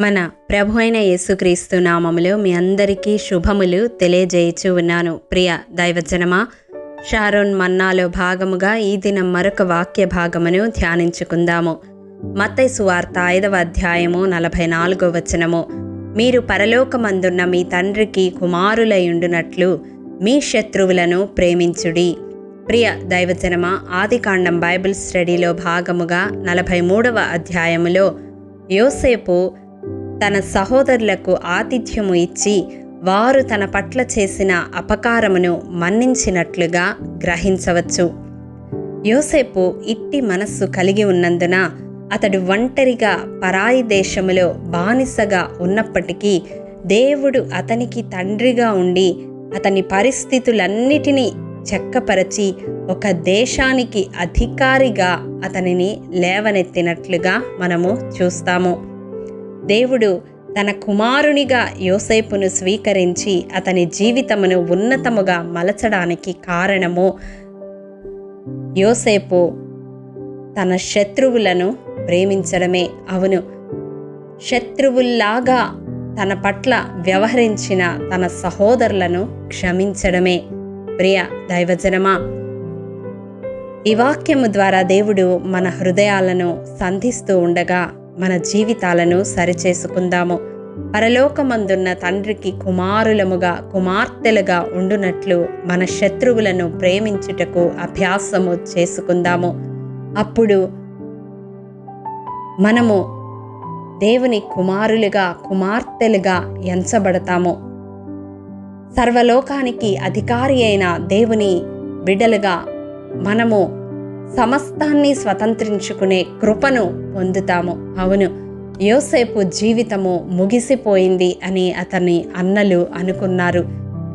మన ప్రభు అయిన యేసుక్రీస్తు నామములో మీ అందరికీ శుభములు తెలియజేయచూ ఉన్నాను. ప్రియ దైవజనమా షారోన్ మన్నాలో భాగముగా ఈ దినం మరొక వాక్య భాగమును ధ్యానించుకుందాము. మత్తై సువార్త ఐదవ అధ్యాయము నలభై నాలుగో వచనము. మీరు పరలోకమందున్న మీ తండ్రికి కుమారులయుండునట్లు మీ శత్రువులను ప్రేమించుడి. ప్రియ దైవజనమ ఆదికాండం బైబిల్ స్టడీలో భాగముగా నలభై మూడవ అధ్యాయములో యోసేపు తన సహోదరులకు ఆతిథ్యము ఇచ్చి వారు తన పట్ల చేసిన అపకారమును మన్నించినట్లుగా గ్రహించవచ్చు. యోసేపు ఇట్టి మనస్సు కలిగి ఉన్నందున అతడు ఒంటరిగా పరాయి దేశములో బానిసగా ఉన్నప్పటికీ దేవుడు అతనికి తండ్రిగా ఉండి అతని పరిస్థితులన్నిటినీ చెక్కపరచి ఒక దేశానికి అధికారిగా అతనిని లేవనెత్తినట్లుగా మనము చూస్తాము. దేవుడు తన కుమారునిగా యోసేపును స్వీకరించి అతని జీవితమును ఉన్నతముగా మలచడానికి కారణము యోసేపు తన శత్రువులను ప్రేమించడమే. అవును శత్రువుల్లాగా తన పట్ల వ్యవహరించిన తన సహోదరులను క్షమించడమే. ప్రియ దైవజనమా ఈ వాక్యము ద్వారా దేవుడు మన హృదయాలను సంధిస్తూ ఉండగా మన జీవితాలను సరిచేసుకుందాము. పరలోకమందున్న తండ్రికి కుమారులముగా కుమార్తెలుగా ఉండునట్లు మన శత్రువులను ప్రేమించుటకు అభ్యాసము చేసుకుందాము. అప్పుడు మనము దేవుని కుమారులుగా కుమార్తెలుగా ఎంచబడతాము. సర్వలోకానికి అధికారి అయిన దేవుని బిడ్డలుగా మనము సమస్తాన్ని స్వతంత్రించుకునే కృపను పొందుతాము. అవును యోసేపు జీవితము ముగిసిపోయింది అని అతని అన్నలు అనుకున్నారు.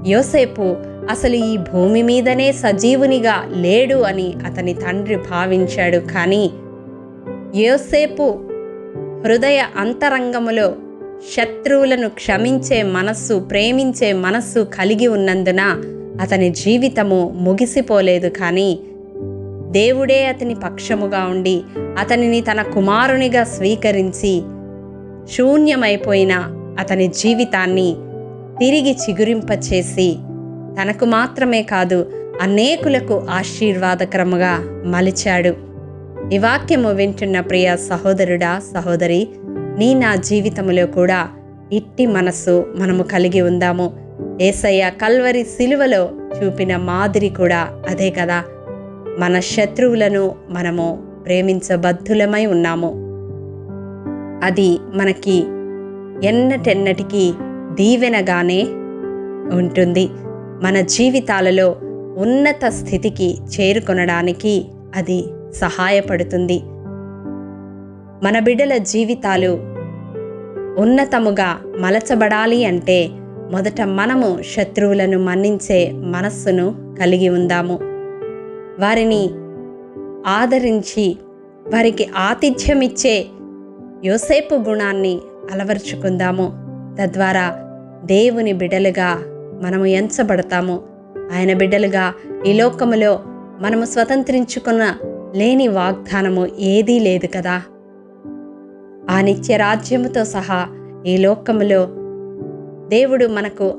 యోసేపు అసలు ఈ భూమి మీదనే సజీవునిగా లేడు అని అతని తండ్రి భావించాడు. కానీ యోసేపు హృదయ అంతరంగములో శత్రువులను క్షమించే మనస్సు ప్రేమించే మనస్సు కలిగి ఉన్నందున అతని జీవితము ముగిసిపోలేదు. కానీ దేవుడే అతని పక్షముగా ఉండి అతనిని తన కుమారునిగా స్వీకరించి శూన్యమైపోయిన అతని జీవితాన్ని తిరిగి చిగురింపచేసి తనకు మాత్రమే కాదు అనేకులకు ఆశీర్వాదకరముగా మలిచాడు. ఈ వాక్యము వింటున్న ప్రియ సహోదరుడా సహోదరి నీ నా జీవితంలో కూడా ఇట్టి మనస్సు మనము కలిగి ఉందాము. ఏసయ్య కల్వరి సిలువలో చూపిన మాదిరి కూడా అదే కదా. మన శత్రువులను మనము ప్రేమించబద్ధులమై ఉన్నాము. అది మనకి ఎన్నటెన్నటికీ దీవెనగానే ఉంటుంది. మన జీవితాలలో ఉన్నత స్థితికి చేరుకొనడానికి అది సహాయపడుతుంది. మన బిడ్డల జీవితాలు ఉన్నతముగా మలచబడాలి అంటే మొదట మనము శత్రువులను మన్నించే మనస్సును కలిగి ఉందాము. వారిని ఆదరించి వారికి ఆతిథ్యమిచ్చే యోసేపు గుణాన్ని అలవర్చుకుందాము. తద్వారా దేవుని బిడ్డలుగా మనము ఎంచబడతాము. ఆయన బిడ్డలుగా ఈ లోకములో మనము స్వతంత్రించుకున్న లేని వాగ్దానము ఏదీ లేదు కదా. ఆ నిత్య రాజ్యముతో సహా ఈ లోకములో దేవుడు మనకు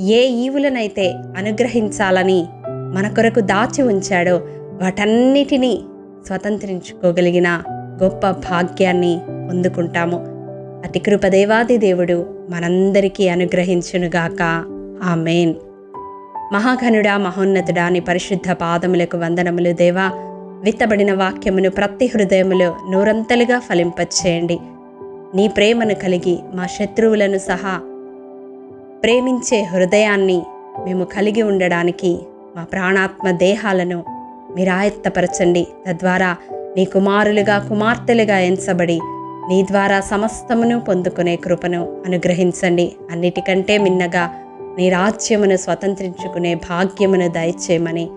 ఏ ఈవులనైతే అనుగ్రహించాలని మన కొరకు దాచి ఉంచాడో. వాటన్నిటినీ స్వతంత్రించుకోగలిగిన గొప్ప భాగ్యాన్ని పొందుకుంటాము. అతి కృపదేవాది దేవుడు మనందరికీ అనుగ్రహించునుగాక ఆ మెయిన్ మహాఘనుడా మహోన్నతుడా నీ పరిశుద్ధ పాదములకు వందనములు దేవా. విత్తబడిన వాక్యమును ప్రతి హృదయములో నూరంతలుగా ఫలింపచేయండి. నీ ప్రేమను కలిగి మా శత్రువులను సహా ప్రేమించే హృదయాన్ని మేము కలిగి ఉండడానికి మా ప్రాణాత్మ దేహాలను మీరాయత్తపరచండి తద్వారా నీ కుమారులుగా కుమార్తెలుగా ఎంచబడి నీ ద్వారా సమస్తమును పొందుకునే కృపను అనుగ్రహించండి. అన్నిటికంటే మిన్నగా నీ రాజ్యమును స్వతంత్రించుకునే భాగ్యమును దయచేయమని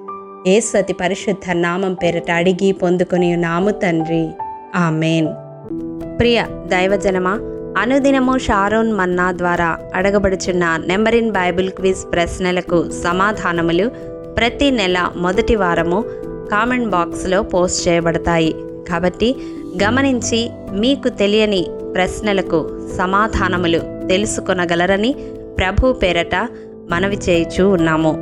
ఏసతి పరిశుద్ధ నామం పేరిట అడిగి పొందుకుని నాము తండ్రి. ఆమెన్. ప్రియ దైవజనమా అనుదినము షారోన్ మన్నా ద్వారా అడగబడుచున్న నెంబరిన్ బైబిల్ క్విజ్ ప్రశ్నలకు సమాధానములు ప్రతి నెల మొదటి వారము కామెంట్ బాక్స్లో పోస్ట్ చేయబడతాయి. కాబట్టి గమనించి మీకు తెలియని ప్రశ్నలకు సమాధానములు తెలుసుకొనగలరని ప్రభు పేరట మనవి చేయిచూ ఉన్నాము.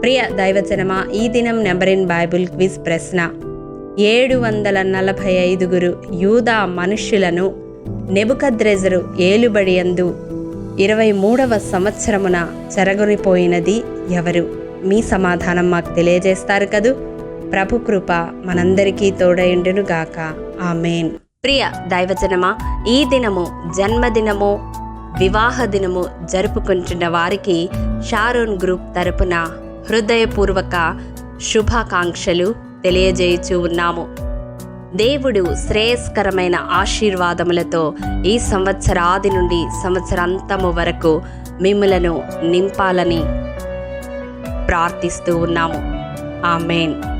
ప్రియ దైవజనమా ఈ దినం నెంబర్ ఇన్ బైబుల్ క్విజ్ ప్రశ్న. ఏడు వందల నలభై ఐదుగురు యూదా మనుష్యులను నెబుకద్రెజరు ఏలుబడియందు ఇరవై మూడవ సంవత్సరమున చెరగొనిపోయినది ఎవరు? మీ సమాధానం మాకు తెలియజేస్తారు కదూ. ప్రభు కృప మనందరికీ తోడయుండునుగాక ఆమెన్. ప్రియ దైవజనమా ఈ దినము జన్మదినము వివాహ దినము జరుపుకుంటున్న వారికి షారోన్ గ్రూప్ తరపున హృదయపూర్వక శుభాకాంక్షలు తెలియజేయచూ ఉన్నాము. దేవుడు శ్రేయస్కరమైన ఆశీర్వాదములతో ఈ సంవత్సరాది నుండి సంవత్సరాంతము వరకు మిమ్మలను నింపాలని ప్రార్థిస్తూ ఉన్నాము. ఆమెన్.